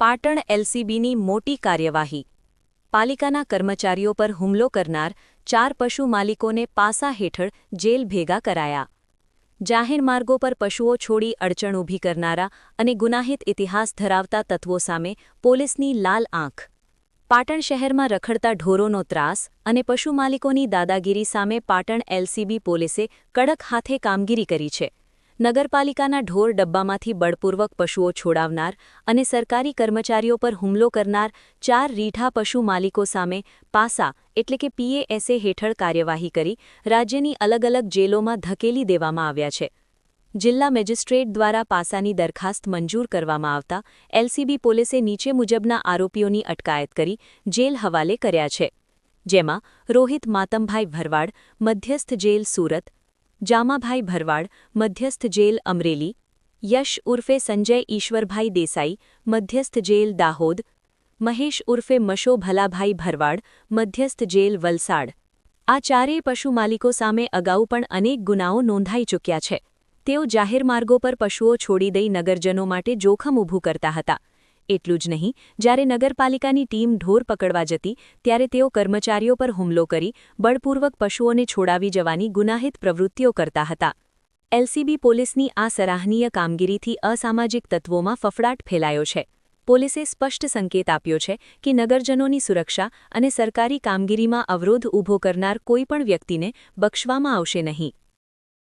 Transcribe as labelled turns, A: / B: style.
A: પાટણ એલસીબીની મોટી કાર્યવાહી. પાલિકાના કર્મચારીઓ પર હુમલો કરનાર ચાર પશુ માલિકોને પાસા હેઠળ જેલ ભેગા કરાયા. જાહેર માર્ગો પર પશુઓ છોડી અડચણ ઊભી કરનારા અને ગુનાહિત ઇતિહાસ ધરાવતા તત્વો સામે પોલીસની લાલ આંખ. પાટણ શહેરમાં રખડતા ઢોરોનો ત્રાસ અને પશુ માલિકોની દાદાગીરી સામે પાટણ એલસીબી પોલીસે કડક હાથે કામગીરી કરી છે. નગરપાલિકાના ઢોર ડબ્બામાંથી બળપૂર્વક પશુઓ છોડાવનાર અને સરકારી કર્મચારીઓ પર હુમલો કરનાર ચાર રીઠા પશુ માલિકો સામે પાસા એટલે કે પીએએસએ હેઠળ કાર્યવાહી કરી રાજ્યની અલગ અલગ જેલોમાં ધકેલી દેવામાં આવ્યા છે. જિલ્લા મેજિસ્ટ્રેટ દ્વારા પાસાની દરખાસ્ત મંજૂર કરવામાં આવતા એલસીબી પોલીસે નીચે મુજબના આરોપીઓની અટકાયત કરી જેલ હવાલે કર્યા છે. જેમાં રોહિત માતમભાઈ ભરવાડ, મધ્યસ્થ જેલ સુરત જામાભાઈ ભરવાડ મધ્યસ્થ જેલ અમરેલી યશ ઉર્ફે સંજય ઈશ્વરભાઈ દેસાઈ મધ્યસ્થ જેલ દાહોદ મહેશ ઉર્ફે મશો ભલાભાઈ ભરવાડ મધ્યસ્થ જેલ વલસાડ આ ચારેય પશુ માલિકો સામે અગાઉ પણ અનેક ગુનાઓ નોંધાઈ ચૂક્યા છે. તેઓ જાહેર માર્ગો પર પશુઓ છોડી દઈ નગરજનો માટે જોખમ ઊભું કરતા હતા. એટલું જ નહીં, જ્યારે નગરપાલિકાની ટીમ ઢોર પકડવા જતી, ત્યારે તેઓ કર્મચારીઓ પર હુમલો કરી, બળપૂર્વક પશુઓને છોડાવી જવાની ગુનાહિત પ્રવૃત્તિઓ કરતા હતા. એલસીબી પોલીસની આ સરાહનીય કામગીરીથી અસામાજિક તત્વોમાં ફફડાટ ફેલાયો છે. પોલીસે સ્પષ્ટ સંકેત આપ્યો છે કે નગરજનોની સુરક્ષા અને સરકારી કામગીરીમાં અવરોધ ઊભો કરનાર કોઈપણ વ્યક્તિને બક્ષવામાં આવશે નહીં.